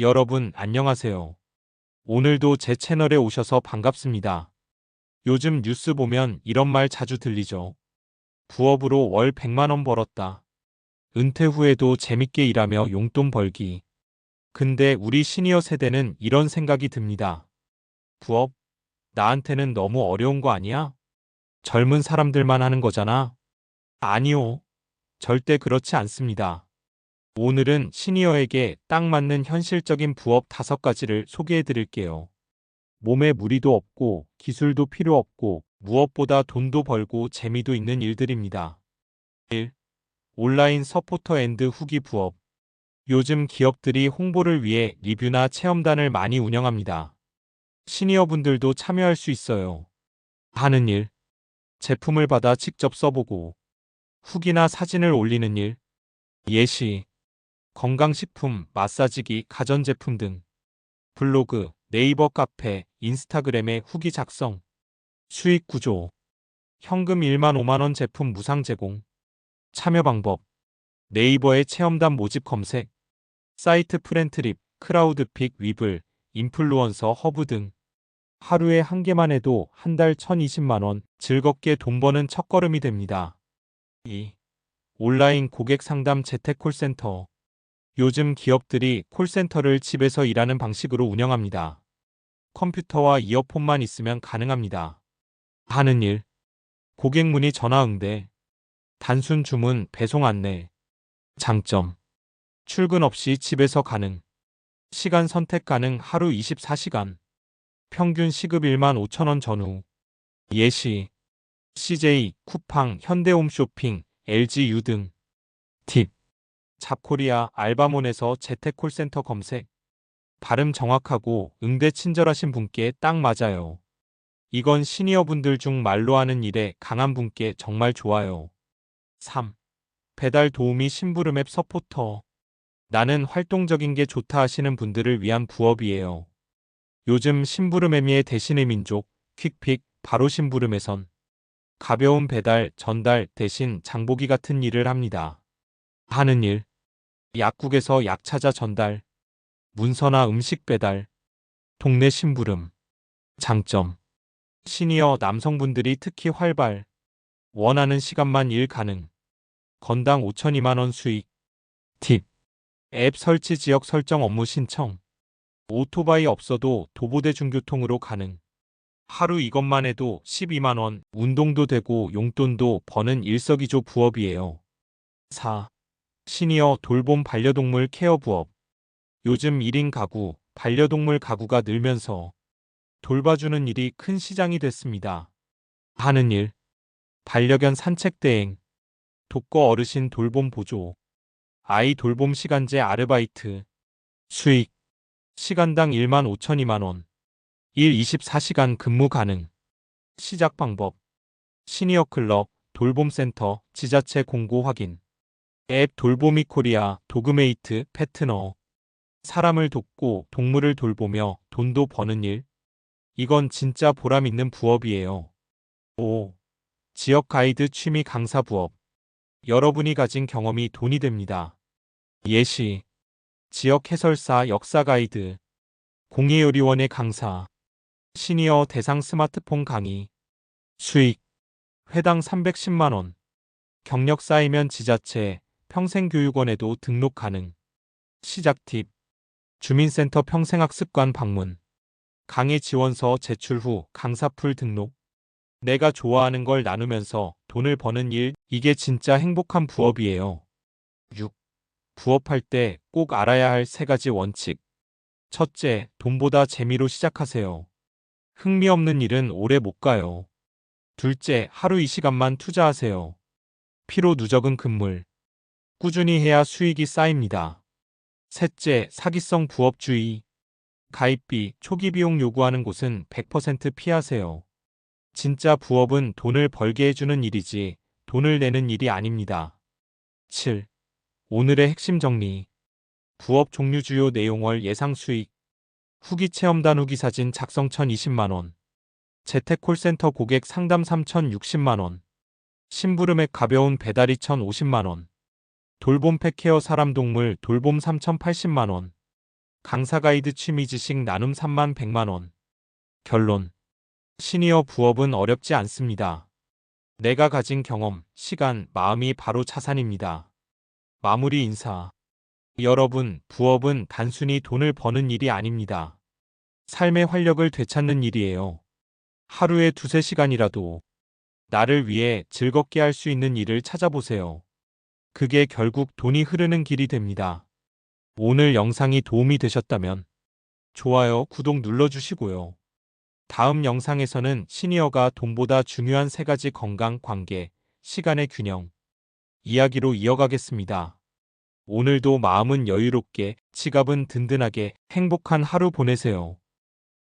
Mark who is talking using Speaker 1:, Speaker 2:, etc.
Speaker 1: 여러분 안녕하세요. 오늘도 제 채널에 오셔서 반갑습니다. 요즘 뉴스 보면 이런 말 자주 들리죠. 부업으로 월 100만원 벌었다. 은퇴 후에도 재밌게 일하며 용돈 벌기. 근데 우리 시니어 세대는 이런 생각이 듭니다. 부업? 나한테는 너무 어려운 거 아니야? 젊은 사람들만 하는 거잖아. 아니요. 절대 그렇지 않습니다. 오늘은 시니어에게 딱 맞는 현실적인 부업 다섯 가지를 소개해 드릴게요. 몸에 무리도 없고 기술도 필요 없고 무엇보다 돈도 벌고 재미도 있는 일들입니다. 1. 온라인 서포터 앤드 후기 부업. 요즘 기업들이 홍보를 위해 리뷰나 체험단을 많이 운영합니다. 시니어분들도 참여할 수 있어요. 하는 일. 제품을 받아 직접 써보고 후기나 사진을 올리는 일. 예시. 건강식품, 마사지기, 가전제품 등. 블로그, 네이버 카페, 인스타그램의 후기 작성. 수익 구조. 현금 1만 5만원 제품 무상 제공. 참여 방법. 네이버의 체험단 모집 검색. 사이트 프렌트립, 크라우드픽, 위블, 인플루언서 허브 등. 하루에 한 개만 해도 한 달 1020만원 즐겁게 돈 버는 첫걸음이 됩니다. 2. 온라인 고객 상담 재택 콜센터. 요즘 기업들이 콜센터를 집에서 일하는 방식으로 운영합니다. 컴퓨터와 이어폰만 있으면 가능합니다. 하는 일. 고객 문의 전화 응대. 단순 주문 배송 안내. 장점. 출근 없이 집에서 가능. 시간 선택 가능 하루 24시간. 평균 시급 1만 5천원 전후. 예시. CJ, 쿠팡, 현대홈쇼핑, LGU 등. 팁. 잡코리아 알바몬에서 재택 콜센터 검색. 발음 정확하고 응대 친절하신 분께 딱 맞아요. 이건 시니어분들 중 말로 하는 일에 강한 분께 정말 좋아요. 3. 배달 도우미 심부름 앱 서포터. 나는 활동적인 게 좋다 하시는 분들을 위한 부업이에요. 요즘 심부름 애미의 대신의 민족, 퀵픽, 바로 심부름에선 가벼운 배달, 전달 대신 장보기 같은 일을 합니다. 하는 일. 약국에서 약 찾아 전달. 문서나 음식 배달. 동네 심부름. 장점. 시니어 남성분들이 특히 활발. 원하는 시간만 일 가능. 건당 5천이만원 수익. 팁. 앱 설치 지역 설정 업무 신청. 오토바이 없어도 도보대 중교통으로 가능. 하루 이것만 해도 12만원, 운동도 되고 용돈도 버는 일석이조 부업이에요. 4. 시니어 돌봄 반려동물 케어 부업. 요즘 1인 가구, 반려동물 가구가 늘면서 돌봐주는 일이 큰 시장이 됐습니다. 하는 일. 반려견 산책 대행. 독거 어르신 돌봄 보조. 아이 돌봄 시간제 아르바이트. 수익. 시간당 1만 5천이만원. 일 24시간 근무 가능. 시작 방법. 시니어 클럽, 돌봄센터, 지자체 공고 확인. 앱 돌보미 코리아, 도그메이트, 패트너. 사람을 돕고 동물을 돌보며 돈도 버는 일. 이건 진짜 보람 있는 부업이에요. 5. 지역 가이드 취미 강사 부업. 여러분이 가진 경험이 돈이 됩니다. 예시. 지역 해설사 역사 가이드. 공예요리원의 강사. 시니어 대상 스마트폰 강의. 수익. 회당 310만원. 경력 쌓이면 지자체, 평생교육원에도 등록 가능. 시작 팁. 주민센터 평생학습관 방문. 강의 지원서 제출 후 강사풀 등록. 내가 좋아하는 걸 나누면서 돈을 버는 일, 이게 진짜 행복한 부업이에요. 6. 부업할 때 꼭 알아야 할 세 가지 원칙. 첫째, 돈보다 재미로 시작하세요. 흥미없는 일은 오래 못 가요. 둘째, 하루 이 시간만 투자하세요. 피로 누적은 금물. 꾸준히 해야 수익이 쌓입니다. 셋째, 사기성 부업주의. 가입비, 초기 비용 요구하는 곳은 100% 피하세요. 진짜 부업은 돈을 벌게 해주는 일이지 돈을 내는 일이 아닙니다. 7. 오늘의 핵심 정리. 부업 종류 주요 내용월 예상 수익. 후기 체험단 후기 사진 작성 1,020만원. 재택 콜센터 고객 상담 3,060만원. 심부름액 가벼운 배달이 1,050만원. 돌봄 펫케어 사람 동물 돌봄 3,080만원. 강사 가이드 취미 지식 나눔 3만 100만 원. 결론. 시니어 부업은 어렵지 않습니다. 내가 가진 경험, 시간, 마음이 바로 자산입니다. 마무리 인사. 여러분, 부업은 단순히 돈을 버는 일이 아닙니다. 삶의 활력을 되찾는 일이에요. 하루에 두세 시간이라도 나를 위해 즐겁게 할 수 있는 일을 찾아보세요. 그게 결국 돈이 흐르는 길이 됩니다. 오늘 영상이 도움이 되셨다면 좋아요, 구독 눌러주시고요. 다음 영상에서는 시니어가 돈보다 중요한 세 가지 건강, 관계, 시간의 균형 이야기로 이어가겠습니다. 오늘도 마음은 여유롭게, 지갑은 든든하게 행복한 하루 보내세요.